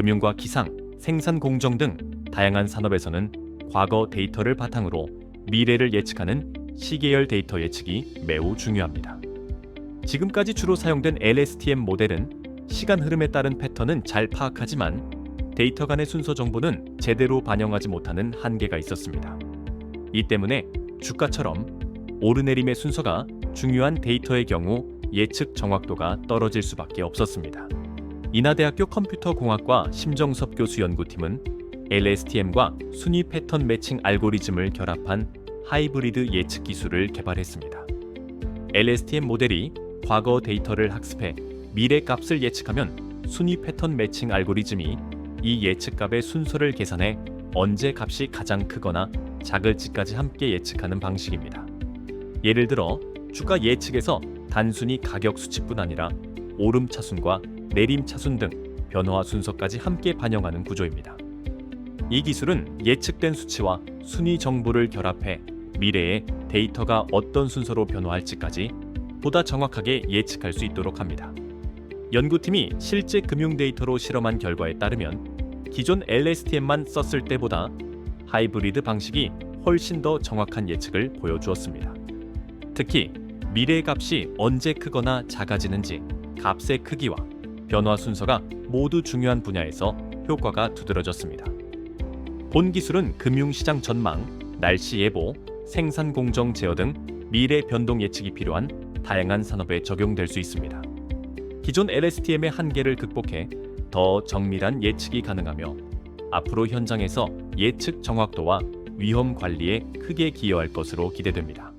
금융과 기상, 생산 공정 등 다양한 산업에서는 과거 데이터를 바탕으로 미래를 예측하는 시계열 데이터 예측이 매우 중요합니다. 지금까지 주로 사용된 LSTM 모델은 시간 흐름에 따른 패턴은 잘 파악하지만 데이터 간의 순서 정보는 제대로 반영하지 못하는 한계가 있었습니다. 이 때문에 주가처럼 오르내림의 순서가 중요한 데이터의 경우 예측 정확도가 떨어질 수밖에 없었습니다. 인하대학교 컴퓨터공학과 심정섭 교수 연구팀은 LSTM과 순위 패턴 매칭 알고리즘을 결합한 하이브리드 예측 기술을 개발했습니다. LSTM 모델이 과거 데이터를 학습해 미래 값을 예측하면 순위 패턴 매칭 알고리즘이 이 예측값의 순서를 계산해 언제 값이 가장 크거나 작을지까지 함께 예측하는 방식입니다. 예를 들어 주가 예측에서 단순히 가격 수치뿐 아니라 오름 차순과 내림 차순 등 변화 순서까지 함께 반영하는 구조입니다. 이 기술은 예측된 수치와 순위 정보를 결합해 미래에 데이터가 어떤 순서로 변화할지까지 보다 정확하게 예측할 수 있도록 합니다. 연구팀이 실제 금융 데이터로 실험한 결과에 따르면 기존 LSTM만 썼을 때보다 하이브리드 방식이 훨씬 더 정확한 예측을 보여주었습니다. 특히 미래 값이 언제 크거나 작아지는지 값의 크기와 변화 순서가 모두 중요한 분야에서 효과가 두드러졌습니다. 본 기술은 금융시장 전망, 날씨 예보, 생산 공정 제어 등 미래 변동 예측이 필요한 다양한 산업에 적용될 수 있습니다. 기존 LSTM의 한계를 극복해 더 정밀한 예측이 가능하며 앞으로 현장에서 예측 정확도와 위험 관리에 크게 기여할 것으로 기대됩니다.